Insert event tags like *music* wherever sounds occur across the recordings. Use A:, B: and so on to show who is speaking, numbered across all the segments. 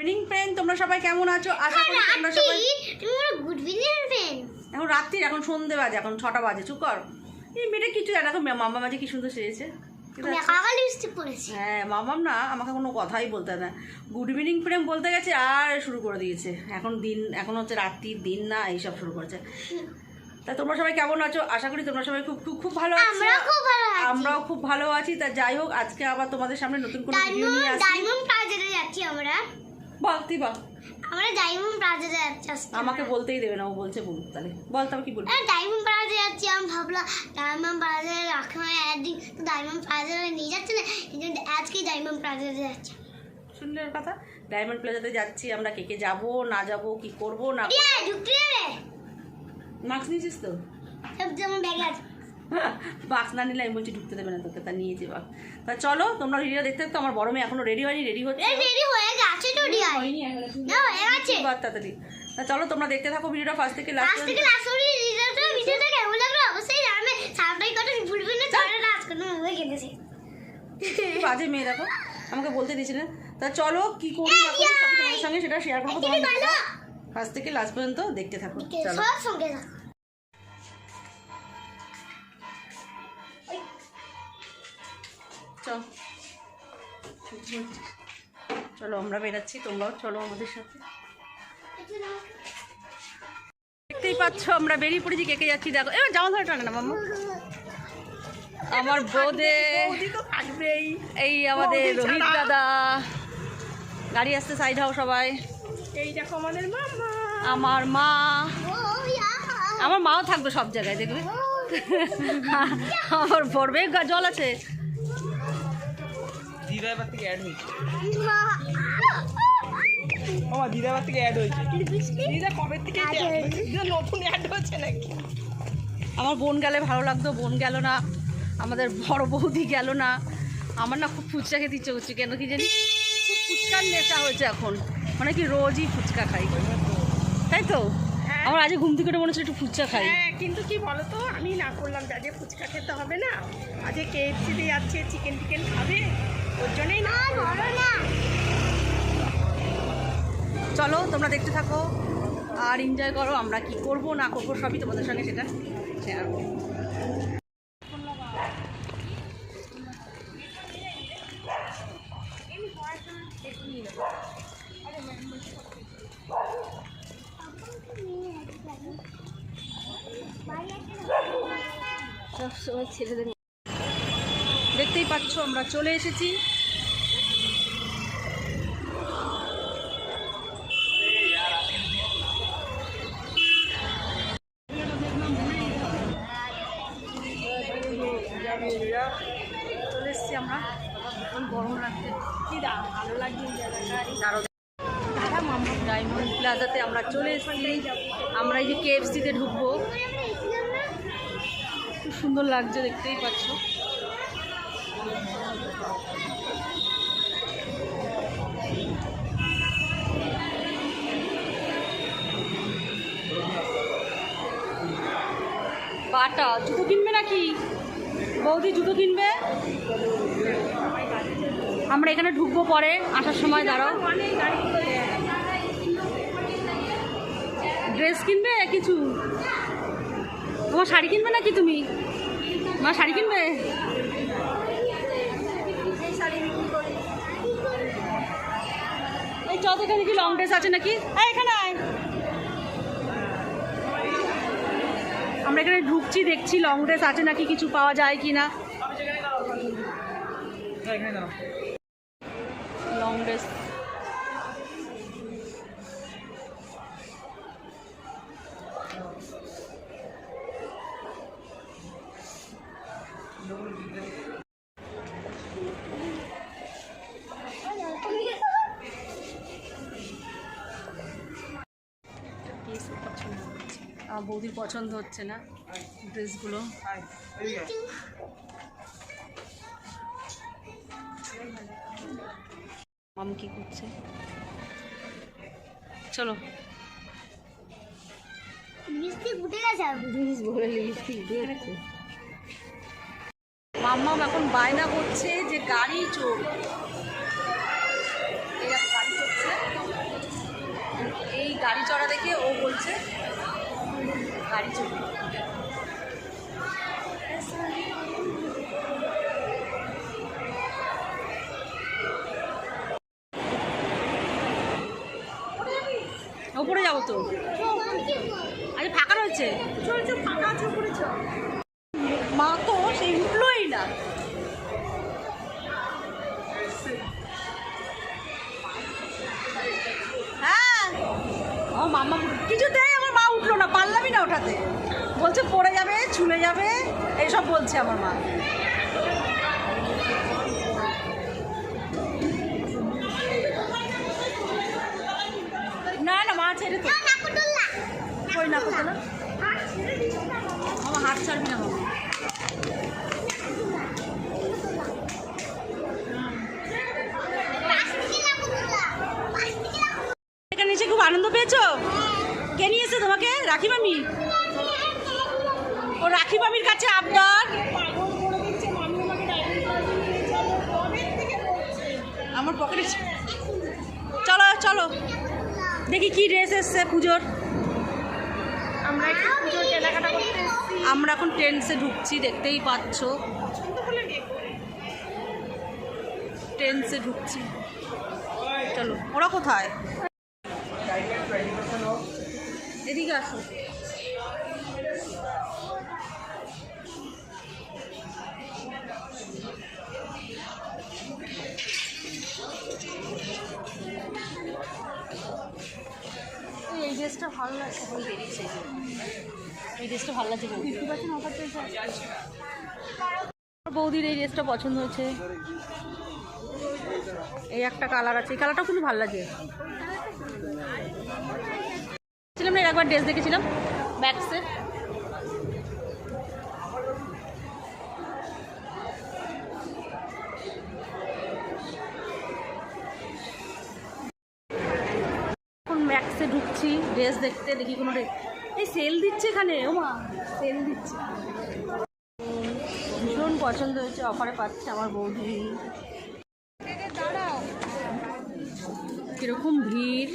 A: Evening friend তোমরা সবাই কেমন আছো? আশা করি তোমরা সবাই
B: গুড ইভিনিং ফ্রেন্ড
A: এখন রাত্রির এখন সন্ধে বাজে এখন ছটা বাজে চুপ কর। এই মেয়েটা কিছু জানে এখন মামা মাঝে কি সুন্দর
B: লিপস্টিক
A: হ্যাঁ মামাম না আমাকে কোনো কথাই বলতে না। গুড ইভিনিং ফ্রেম বলতে গেছে আর শুরু করে দিয়েছে। এখন দিন এখন হচ্ছে রাত্রির দিন না এইসব শুরু করেছে। তা তোমরা সবাই কেমন আছো? আশা করি তোমরা সবাই খুব খুব খুব ভালো আছো। আমরাও খুব ভালো আছি। তা যাই হোক আজকে আবার তোমাদের সামনে নতুন কোনো ভিডিও নিয়ে
B: ডায়মন্ড
A: আসি
B: ডায়মন্ড প্লাজাতে যাচ্ছি আমরা।
A: বল তুই বল।
B: আমরা ডায়মন্ড প্লাজাতে যাচ্ছি।
A: আমাকে বলতেই দেবে না ও বলছে বলুক তাহলে। বল তবে কি বলবি?
B: ডায়মন্ড প্লাজাতে যাচ্ছি আমি ভাবলাম ডায়মন্ড প্লাজাতে রাখা একদিন তো ডায়মন্ড প্লাজাতে নিয়ে যাচ্ছে না এই জন্য আজকে ডায়মন্ড প্লাজাতে যাচ্ছি।
A: শুনলে কথা? ডায়মন্ড প্লাজাতে যাচ্ছি আমরা কে কে যাব না যাব কি করব না
B: রিয়া ঢুকতে
A: মাস্ক নিয়েছিস তো?
B: সব যেমন ব্যাগে আছে।
A: বাক্স না নিলে আমি বলছি ঢুকতে দেবে না তোকে তা নিয়ে যাবা তা চলো তোমরা ভিডিও দেখতে তো আমার বড় মেয়ে এখনও রেডি হয়নি রেডি হচ্ছে।
B: রেডি হয়ে গেছে তো রিয়া না হয়ে গেছে।
A: বাদ তাড়াতাড়ি। তা চলো তোমরা দেখতে থাকো ভিডিওটা ফার্স্ট থেকে লাস্ট
B: লাস্ট থেকে লাস্ট অবধি রিজাল্টটা ভিডিওটা কেমন লাগল অবশ্যই জানাবে। সাবস্ক্রাইব করতে ভুলবেন না চ্যানেলটা আজকে না হয়ে গেছে
A: বাজে মেয়ে দেখো। আমাকে বলতে দিয়েছি না তা চলো কি করি না করি সবই তোমাদের সঙ্গে সেটা শেয়ার করব
B: ভালো।
A: ফার্স্ট থেকে লাস্ট পর্যন্ত দেখতে থাকো। চলো।
B: সব সঙ্গে থাকো।
A: চল আমরা বেরাচ্ছি তোমরাও চলো আমাদের সাথে। দেখতেই পাচ্ছ আমরা বেরিয়ে পড়েছি কেকে যাচ্ছি দেখো। এবার জামা ধরে টানে না মাম্মা? আমার বোদে
C: থাকবেই
A: এই আমাদের রোহিত দাদা গাড়ি আসতে সাইড হও সবাই।
C: এই দেখো আমাদের মামা
A: আমার মা। আমার মাও থাকবে সব জায়গায় দেখবে? *laughs* আমার পড়বে জল আছে।
C: দিদা এবার থেকে অ্যাড হয়েছে। আমার দিদা এবার থেকে অ্যাড হয়েছে। দিদা কবে থেকে দিদা নতুন অ্যাড হচ্ছে নাকি?
A: আমার বোন গেলে ভালো লাগতো বোন গেল না আমাদের বড় বৌদি গেল না। আমার না খুব ফুচকা খেতে ইচ্ছে করছে কেন কি জানি? খুব ফুচকার নেশা হয়েছে এখন। মানে কি রোজই ফুচকা খাই। তাই তো?
C: হ্যাঁ।
A: আমার আজকে ঘুম থেকে মনে হচ্ছে একটু ফুচকা খাই।
C: হ্যাঁ কিন্তু কি বলতো? আমি না করলাম যে আজকে ফুচকা খেতে হবে না। আজকে কেএফসিতে যাচ্ছে চিকেন টিকেন খাবে। ওর জন্যই না
B: না।
A: চলো তোমরা দেখতে থাকো আর এনজয় করো আমরা কি করব না করব সবই তোমাদের সঙ্গে সেটা শেয়ার করব। সবসময় ছেলেদের দেখতেই পাচ্ছ, আমরা চলে এসেছি। চলে এসেছি আমরা। ডায়মন্ড প্লাজাতে আমরা চলে এসেছি। আমরা এই যে কেএফসিতে ঢুকবো। খুব সুন্দর লাগছে, দেখতেই পাচ্ছ। বাটা জুতো কিনবে নাকি? বৌদি, জুতো কিনবে? আমরা এখানে ঢুকবো পরে, আসার সময় দাঁড়াও। ড্রেস কিনবে কিছু? তোমার শাড়ি কিনবে নাকি তুমি? মা, শাড়ি কিনবে? এই চত এখানে কি লং ড্রেস আছে নাকি? এখানে আমরা এখানে ঢুকছি দেখছি লং ড্রেস আছে নাকি কিছু পাওয়া যায় কি না লং ড্রেস বৌদির পছন্দ হচ্ছে না ড্রেসগুলো। মাম কি করছে? চলো।
B: মিষ্টি উঠে গেছে
A: মাম্মাম এখন বায়না করছে যে গাড়ি চোর। এই গাড়ি চড়ছে। গাড়ি চড়া দেখে ও বলছে গাড়ি চড়ি ওপরে যাব তো। আরে ফাঁকা রয়েছে। মা তো সেই বলছে পড়ে যাবে ছুলে যাবে এইসব বলছে আমার মা। না না মা ছেড়ে তো কই না করতে না আমার হাত ছাড়বি না মামা এখানে এসে খুব আনন্দ পেয়েছ? কে নিয়ে এসে তোমাকে? রাখি মামি ও রাখি মামির কাছে আবদার
C: পাগল করে দিচ্ছে মামি আমাকে ডাইনিং ক্লাসে নিয়ে চলো কবে থেকে বলছে
A: আমার পকেটে চলো চলো। দেখি কি ড্রেস এসছে পুজোর।
C: আমরা একটু পুজোর কেনাকাটা করতে
A: আমরা এখন ট্রেন্সে ঢুকছি দেখতেই পাচ্ছ। ট্রেন্সে ঢুকছি। চলো ওরা কোথায়? এদিকে আসো। এই ড্রেসটা ভালো লাগছে ফিফটি বৌদির এই ড্রেসটা পছন্দ হয়েছে। এই একটা কালার আছে। এই কালারটাও কিন্তু ভালো লাগে। ছিলাম না এর একবার ড্রেস দেখেছিলাম ব্যাক ড্রেস দেখতে দেখি কোনো ড্রেস এই সেল দিচ্ছে এখানে ও মা সেল দিচ্ছে। ভীষণ পছন্দ হয়েছে অফারে পাচ্ছে আমার বৌদি। কীরকম ভিড়।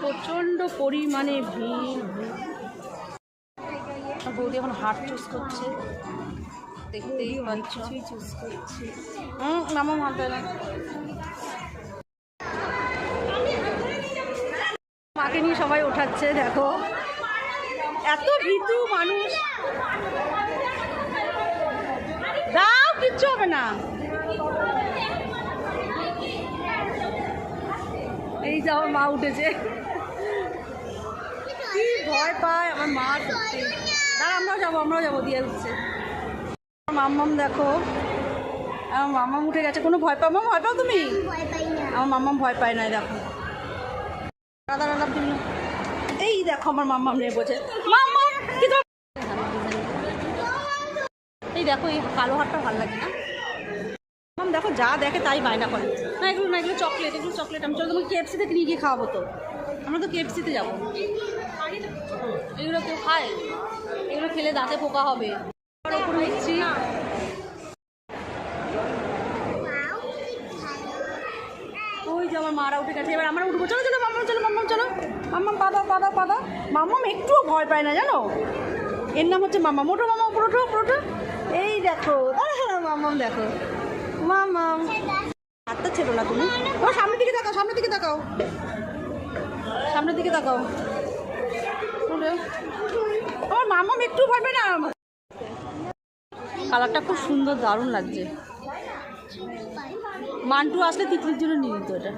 A: প্রচণ্ড পরিমাণে ভিড়। বৌদি এখন হাট চুজ করছে। দেখতেই পাচ্ছ।
C: চুজ করছি।
A: হুম মামা ভাবতে না মাকে সবাই ওঠাচ্ছে দেখো। এত ভীতু মানুষ। দাও কিচ্ছু হবে না। এই যে আমার মা উঠেছে। কি ভয় পায় আমার মা দাঁড়া আমরাও যাব আমরাও যাব দিয়ে উঠছে আমার মাম্মাম দেখো। আমার মাম্মাম উঠে গেছে। কোনো ভয় পাও? মামা ভয় পাও তুমি? আমার মাম্মাম ভয় পায় না দেখো। দাদা দাদা এই দেখো আমার মাম্মাম নিয়ে বসে মাম্মাম কি এই দেখো, এই কালো হাটটা ভালো লাগে না। মাম দেখো, যা দেখে তাই বায়না করে। না, এগুলো না, এগুলো চকলেট এগুলো চকলেট আমি চলো তোমাকে কেএফসিতে নিয়ে গিয়ে খাওয়াবো তো। আমরা তো কেএফসিতে যাব। এগুলো কেউ খায়? এগুলো খেলে দাঁতে পোকা হবে। ওপরে নিচ্ছি ওই যে মারা উঠে গেছে। এবার আমরা উঠবো। চলো চলো মাম্মাম চলো মাম্মাম চলো। মাম্মাম পাদা পাদা পাদা। মাম্মাম একটুও ভয় পায় না, জানো? এর নাম হচ্ছে মাম্মা মোটো, মামা, পুরোটো পুরোটো। এই দেখো। দাঁড়া মাম্মাম দেখো। মাম্মাম হাতটা ছিল না তুমি। ও, সামনের দিকে তাকাও, সামনের দিকে তাকাও। সামনের দিকে তাকাও। আমার মাম্মাম একটু পায় না। কালারটা খুব সুন্দর, দারুণ লাগছে। মান্টু আসলে তিতলির জন্য নিয়ে নিত এটা।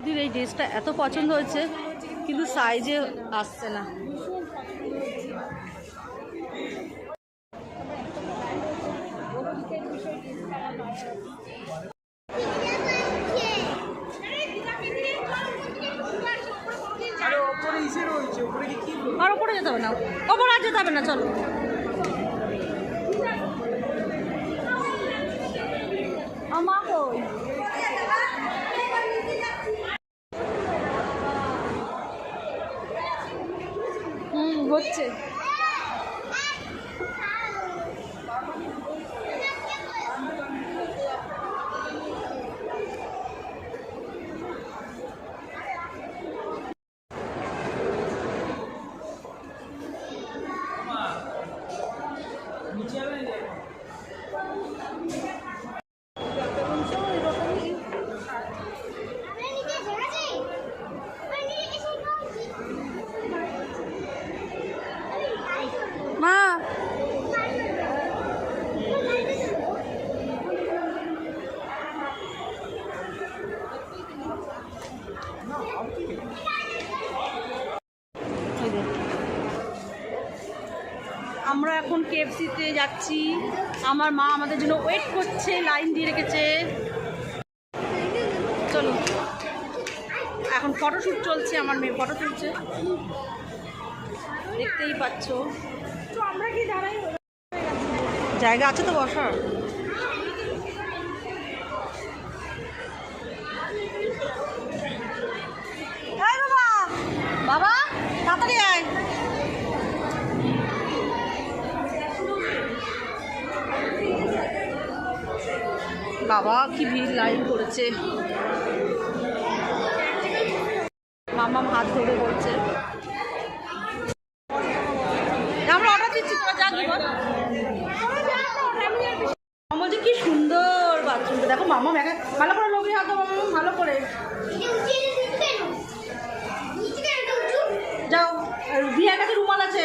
A: দিদির এই ড্রেসটা এত পছন্দ হয়েছে কিন্তু সাইজে আসছে না। আর ওপরে যেতে হবে না। ওপরে আর যেতে হবে না চলো আমা কই হুম হচ্ছে। আমরা এখন কেএফসিতে যাচ্ছি। আমার মা আমাদের জন্য ওয়েট করছে লাইন দিয়ে রেখেছে। চলো। এখন ফটোশ্যুট চলছে আমার মেয়ে ফটো তুলছে। দেখতেই পাচ্ছ। জায়গা আছে তো বসার এই বাবা বাবা তাড়াতাড়ি আয় বাবা কি ভিড় লাইন করেছে। মামাম হাত ধরে বলছে আমরা অর্ডার দিচ্ছি তোরা যা কি বল মামা বলছে কি সুন্দর বাথরুমটা দেখো মামা মেঘা ভালো করে লোকে হাত দাও মামা ভালো করে যাও আর বিয়ার কাছে রুমাল আছে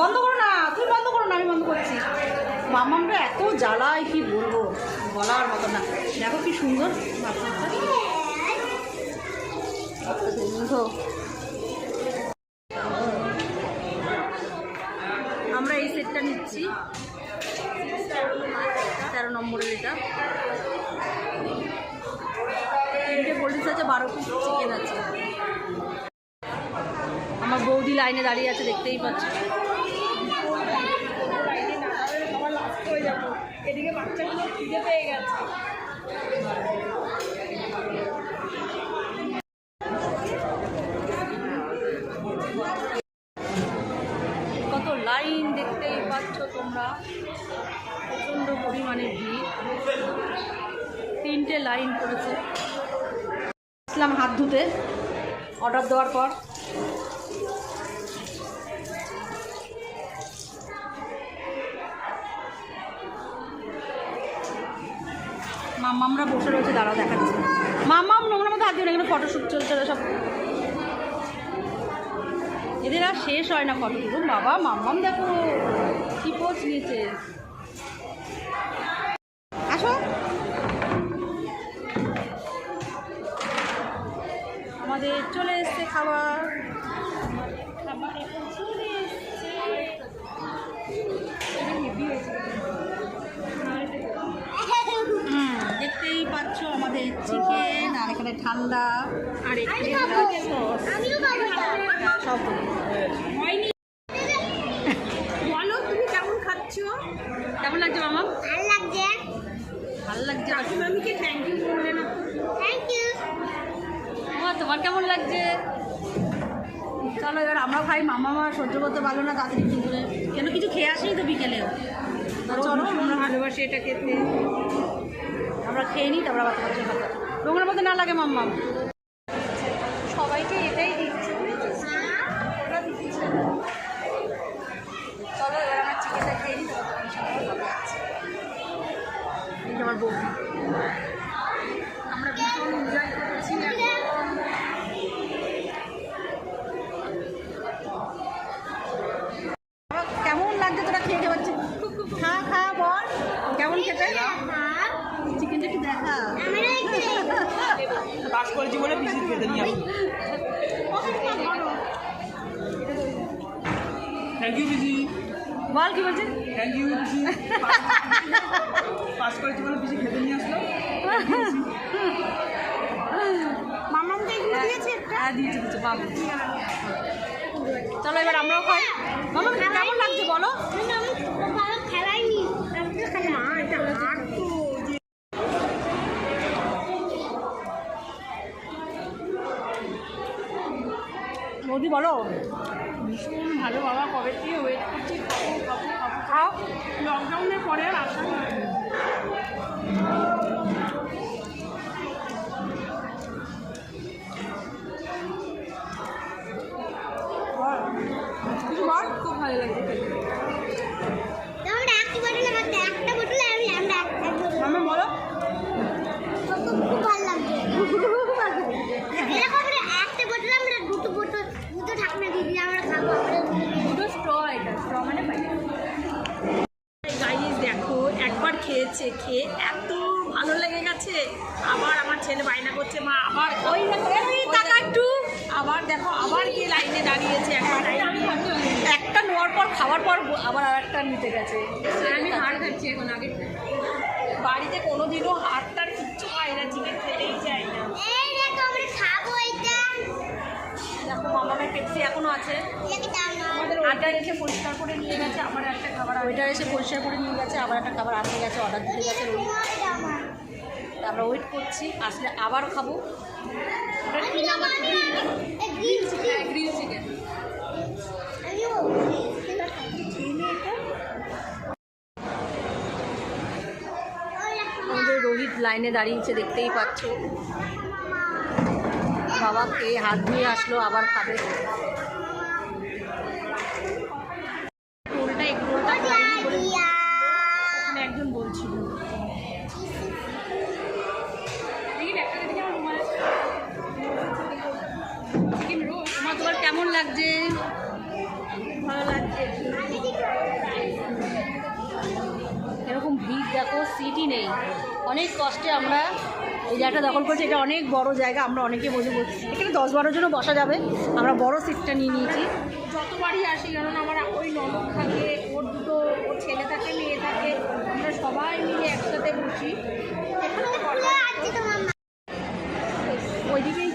A: বন্ধ করো না তুমি বন্ধ করো না আমি বন্ধ করছি মামামরা এত জ্বালায় কি বলব বলার মতো না দেখো কি সুন্দর বাথরুমটা সুন্দর আমরা এই সেটটা নিচ্ছি তেরো নম্বরের এটা তিনটে কোল্ড ড্রিঙ্কস আছে বারো পিস চিকেন আছে। আমার বৌদি লাইনে দাঁড়িয়ে আছে, দেখতেই পাচ্ছ। কত লাইন দেখতেই পাচ্ছ তোমরা। প্রচণ্ড পরিমাণে ভিড়। তিনটে লাইন পড়েছে ইসলাম হাত ধুতে। অর্ডার দেওয়ার পর। মাম্মামরা বসে রয়েছে, দাঁড়াও দেখাচ্ছি। মাম্মাম নোংরা মতো হাত দিও না এখানে ফটোশ্যুট চলছে সব। এদের আর শেষ হয় না ফটো তুলুন বাবা, মাম্মাম দেখো, কি পোজ নিয়েছে আসো আমাদের চলে এসছে খাবার খাবার এখন চলে এসছে হুম দেখতেই পাচ্ছ আমাদের চিকেন আর এখানে ঠান্ডা আর। সব
C: বলো তুমি কেমন খাচ্ছ?
A: কেমন লাগছে মামা?
B: ভালো লাগছে।
A: ভালো লাগছে।
C: কাকিমামিকে থ্যাংক ইউ বললে না।
B: থ্যাংক ইউ
A: তোমার কেমন লাগছে? চলো এবার আমরা খাই। মামা মা সহ্য করতে পারল না তাড়াতাড়ি কিন্তু কেন কিছু খেয়ে আসেনি তো বিকেলে? চলো
C: আমরা ভালোবাসি এটা খেতে
A: আমরা খেয়ে নিই তারপর আবার তোমার। নোংরার মধ্যে না লাগে মাম্মা
C: সবাইকে এটাই দিচ্ছে
A: চলো এবার আমার চিকেনটা খেয়ে নিই তারপর তোমার সাথে কথা বলছি। এই যে আমার বৌদি
C: আমরা ভীষণ এনজয় করছি এখন
A: বাবা, কেমন লাগছে তোরা খেয়ে খেয়ে পাচ্ছি খা খা বল কেমন খেতে চিকেনটা একটু দেখা
B: আমারও একটু
D: পাস করেছি বলে পিসি খেতে নিয়ে আসি থ্যাংক ইউ পিসি
A: বল কি বলছে
D: থ্যাংক ইউ পিসি পাস করেছি বলে পিসি খেতে নিয়ে আসলো।
C: মামামকে এগুলো দিয়েছে একটা।
A: হ্যাঁ দিয়েছে দিয়েছে বাবু চলো এবার আমরাও খাই। মামা কেমন লাগছে বলো
B: ভালো খেলাইনি আমি তো খেলা
C: মা এটা হাট তো যে
A: বৌদি বলো।
C: ভীষণ ভালো বাবা কবে থেকে ওয়েট করছি খাব খাব খাব খাও। লকডাউনের পরে আর আসা হয়নি।
A: কিছু বল খুব ভালো লাগছে
B: আমরা একটা বোতল আমার একটা বোতল আমি আমরা একটা বোতল
A: মামা বলো
B: খুব ভালো লাগছে এরকম করে একটা বোতল আমরা দুটো বোতল দুটো ঢাকনা দিয়ে দিলে আমরা খাব আমরা
A: দুটো স্ট্র এটা স্ট্র মানে পাইপ
C: গাইজ দেখো একবার খেয়ে এত ভালো লেগে গেছে। আবার আমার ছেলে বায়না করছে মা আবার
A: ওই একটু।
C: আবার দেখো আবার গিয়ে লাইনে দাঁড়িয়েছে একটা
A: নেওয়ার পর খাওয়ার পর আবার আর একটা নিতে গেছে।
C: আমি হার খাচ্ছি এখন আগে। বাড়িতে কোনোদিনও হারটার কিচ্ছু হয় না চিকেন খেতেই চাই না
B: এই দেখো আমরা খাব এটা
A: দেখো মামামের পেপসি এখনও আছে। ওইটা এসে পরিষ্কার করে নিয়ে গেছে, আবার একটা খাবার ওইটা এসে পরিষ্কার করে নিয়ে গেছে, আবার একটা খাবার আসতে গেছে অর্ডার দিতে গেছে
B: আমরা
A: ওয়েট করছি, আসলে আবার খাব। ওটা আমাদের রোহিত লাইনে দাঁড়িয়েছে, দেখতেই পাচ্ছ। বাবা কে হাত ধুয়ে আসলো আবার খাবে। রোলটা এক রোলটা খাইনি বলে ওখানে একজন বলছিল। তোমার তোমার কেমন লাগছে? ভালো লাগছে? এরকম ভিড় দেখো সিটই নেই। অনেক কষ্টে আমরা এই জায়গাটা দখল করছি, এটা অনেক বড় জায়গা, আমরা অনেকে বসে বলছি এখানে দশ বারো জনও বসা যাবে। আমরা বড় সিটটা নিয়ে নিয়েছি।
C: যতবারই আসি, কারণ আমার ওই ননদ থাকে, ওর দুটো, ওর ছেলে থাকে, মেয়ে থাকে, আমরা সবাই মিলে একসাথে বসি।
A: ওইদিকেই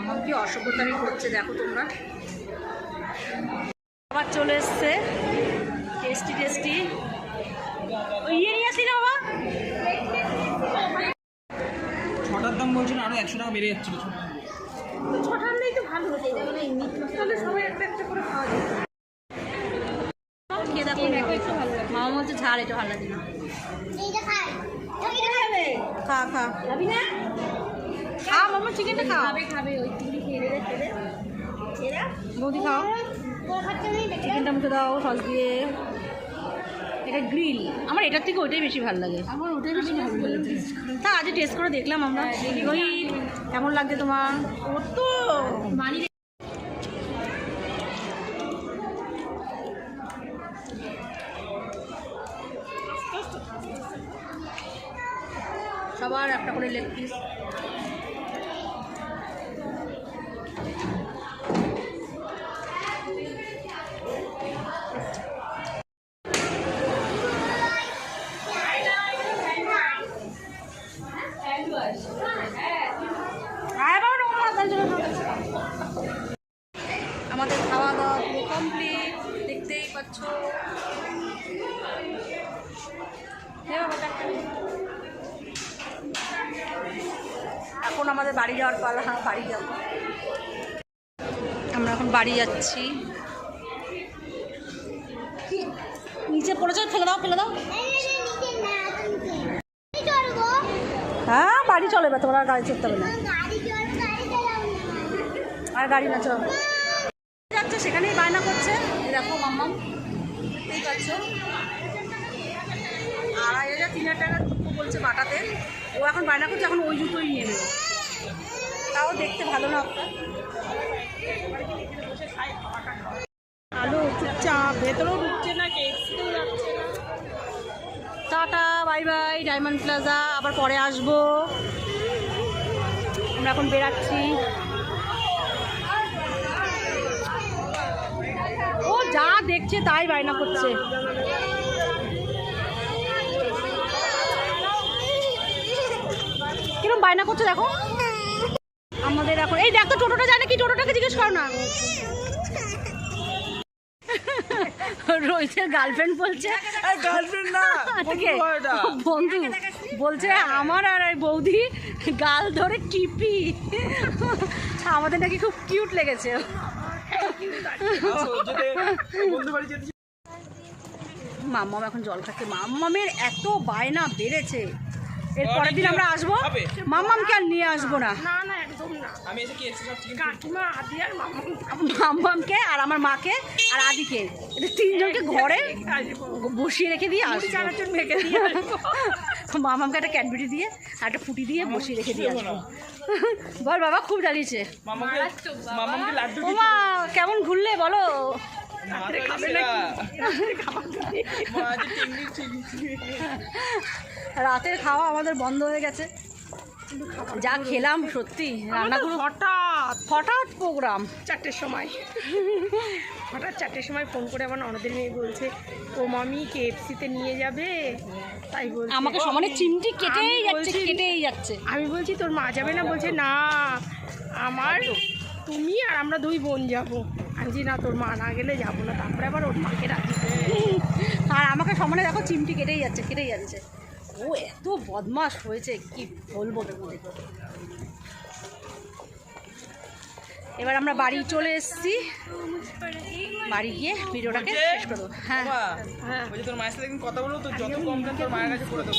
A: আমার কি অসভ্যতামি করছে, দেখো তোমরা। আবার চলে এসছে। Tasty tasty. ইয়ে নিয়ে আসি না বাবা
D: ছটার আরও একশো টাকা বেড়ে যাচ্ছিল
C: ছটার তো ভালো যাবে না তাহলে সবাই একটা করে খাওয়া
A: মামা ভালো লাগে না। খা খা। খা মামা চিকেনটা খা
C: খাবে খাবে ওই তুমি খেয়ে দেবে খেয়ে
A: বৌদি খাও। চিকেনটা মুখে দাও সস দিয়ে। এটা গ্রিল। আমার এটার থেকে ওইটাই বেশি ভালো লাগে।
C: আমার ওটাই বেশি ভালো লাগে।
A: তা আজ টেস্ট করে দেখলাম আমরা। ওই কেমন লাগছে তোমার?
C: ওর তো মানি
A: সবার একটা করে লেগ পিস আমাদের বাড়ি যাওয়ার পালা, বাড়ি যাব। আমরা এখন বাড়ি যাচ্ছি। নিচে পড়েছে, ফেলে দাও ফেলে দাও। হ্যাঁ বাড়ি চলে এবার, তোমরা আর গাড়ি চড়তে হবে না। আর গাড়ি না চল। যাচ্ছে, সেখানেই বায়না করছে। দেখো, মাম্মাম, দেখতেই পাচ্ছ। আড়াই হাজার তিন হাজার টাকা বলছে বাটাতে। ও এখন বায়না করছে, এখন ওই জুতোই নিয়ে নেবে। তাও দেখতে ভালো না।
C: আলু চুপচাপ, ভেতরেও ঢুকছে না
A: tata, bye bye, Diamond Plaza, আবার পরে আসব। আমরা এখন বেরাচ্ছি। ও, যা দেখছে তাই বায়না করছে। কিরম বায়না করছে দেখো। আমাদের এখন এই দেখো টোটোটা যায় নাকি টোটোটাকে জিজ্ঞেস করো না। রোহিতের গার্লফ্রেন্ড বলছে।
D: গার্লফ্রেন্ড না *laughs*
A: বন্ধু বলছে আমার আর এই বৌদি গাল ধরে টিপি আমাদের নাকি খুব কিউট লেগেছে।
D: বন্ধু
A: মাম্মাম এখন জল খাচ্ছে। মাম্মামের এত বায়না বেড়েছে। এর পরের দিন আমরা আসব। মাম্মামকে আর নিয়ে আসব না
C: না। না না
D: আমি এসে কি
C: আর
A: আমার মাকে আর আদিকে। এদের তিনজনকে ঘরে বসিয়ে রেখে দিয়ে আসব।
C: চানাচুর মেখে দিয়ে
A: মামামকে একটা ক্যাডবেরি দিয়ে আর একটা ফুটি দিয়ে বসিয়ে রেখে দিয়ে আসব। *laughs* বল বাবা খুব জ্বালিয়েছে।
D: মামাকে মামাকে লাড্ডু
A: ও মা কেমন ঘুরলে বলো?
D: রাতের
A: খাওয়া আমাদের বন্ধ হয়ে গেছে। যা খেলাম সত্যি রান্নাগুলো
C: হঠাৎ।
A: হঠাৎ প্রোগ্রাম।
C: চারটের সময়। হঠাৎ চারটের সময় ফোন করে আমার ননদের মেয়ে বলছে ও মামি কেএফসিতে নিয়ে যাবে? তাই বলছে।
A: আমাকে সমানে চিমটি কেটেই যাচ্ছে কেটেই যাচ্ছে।
C: আমি বলছি তোর মা যাবে না? বলছে না আমার তুমি আর আমরা দুই বোন যাব। আমি না তোর মা না গেলে যাব না। তারপরে আবার ওর মাকে রাজি
A: আর আমাকে সমানে দেখো চিমটি কেটেই যাচ্ছে কেটেই যাচ্ছে। ও এত বদমাস হয়েছে কি বলব তোমাদের এবার আমরা বাড়ি চলে এসেছি। বাড়ি গিয়ে ভিডিওটাকে শেষ করব। হ্যাঁ।
D: তোর মায়ের সাথে কথা বলব তো যত কম তোর মায়ের কাছে করে দেবো।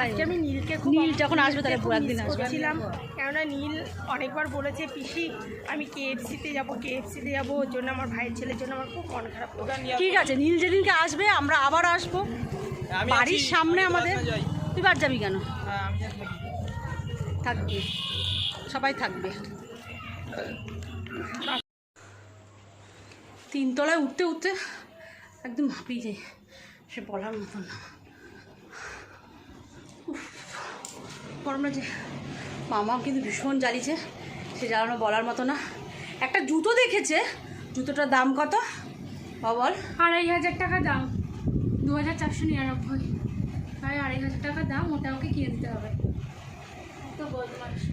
C: আজকে আমি নীলকে খুব
A: নীল যখন আসবে তাহলে একদিন
C: miss
A: আসবে।
C: করছিলাম। কেননা নীল অনেকবার বলেছে পিসি আমি কেএফসিতে যাব কেএফসিতে যাব ওর জন্য আমার ভাইয়ের ছেলের জন্য আমার খুব মন খারাপ
A: ঠিক আছে নীল যেদিনকে আসবে আমরা আবার আসব। বাড়ির সামনে আমাদের। তুই বার যাবি কেন?
D: হ্যাঁ।
A: থাকবে। সবাই থাকবে। তিনতলায় উঠতে উঠতে একদম হাঁপিয়ে যায় সে বলার মতন না। গরমটা যে মামাও কিন্তু ভীষণ জ্বালিয়েছে সে জ্বালানো বলার মতো না। একটা জুতো দেখেছে জুতোটার দাম কত? বল।
E: আড়াই হাজার টাকা দাম। দু হাজার চারশো নিরানব্বই। প্রায় আড়াই হাজার টাকা দাম ওটা ওকে কিনে দিতে হবে।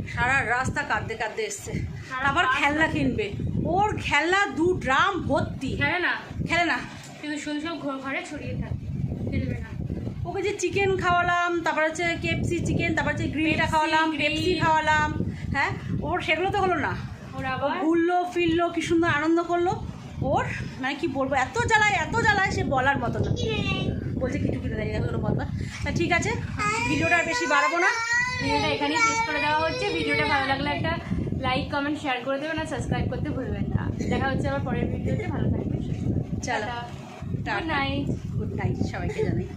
A: সারা রাস্তা কাঁদতে কাঁদতে এসছে। আবার খেলনা কিনবে। ওর খেলনা দু ড্রাম ভর্তি।
E: খেলে না।
A: খেলে না।
E: কিন্তু শুধু সব ঘর- ঘরে ছড়িয়ে থাকে। না
A: ওকে যে চিকেন খাওয়ালাম তারপর হচ্ছে কেপসি চিকেন তারপর হচ্ছে গ্রিলটা খাওয়ালাম। পেপসি খাওয়ালাম হ্যাঁ? ওর সেগুলো তো হলো না।
E: ওর
A: ও ঘুরলো ফিরলো কি সুন্দর আনন্দ করল। ওর মানে কি বলব এত জ্বালায় এত জ্বালায় সে বলার মতো না। বলছে কিছু কিনে দেয় ওগুলো বলবা তা ঠিক আছে ভিডিওটা আর বেশি বাড়াবো না।
E: ভিডিওটা এখানেই শেষ করে দেওয়া হচ্ছে। ভিডিওটা ভালো লাগলে একটা লাইক কমেন্ট শেয়ার করে দেবেন আর সাবস্ক্রাইব করতে ভুলবেন না। দেখা হচ্ছে আবার পরের ভিডিওতে। ভালো থাকবেন
A: চলো
E: গুড নাইট
A: গুড নাইট সবাইকে জানাই।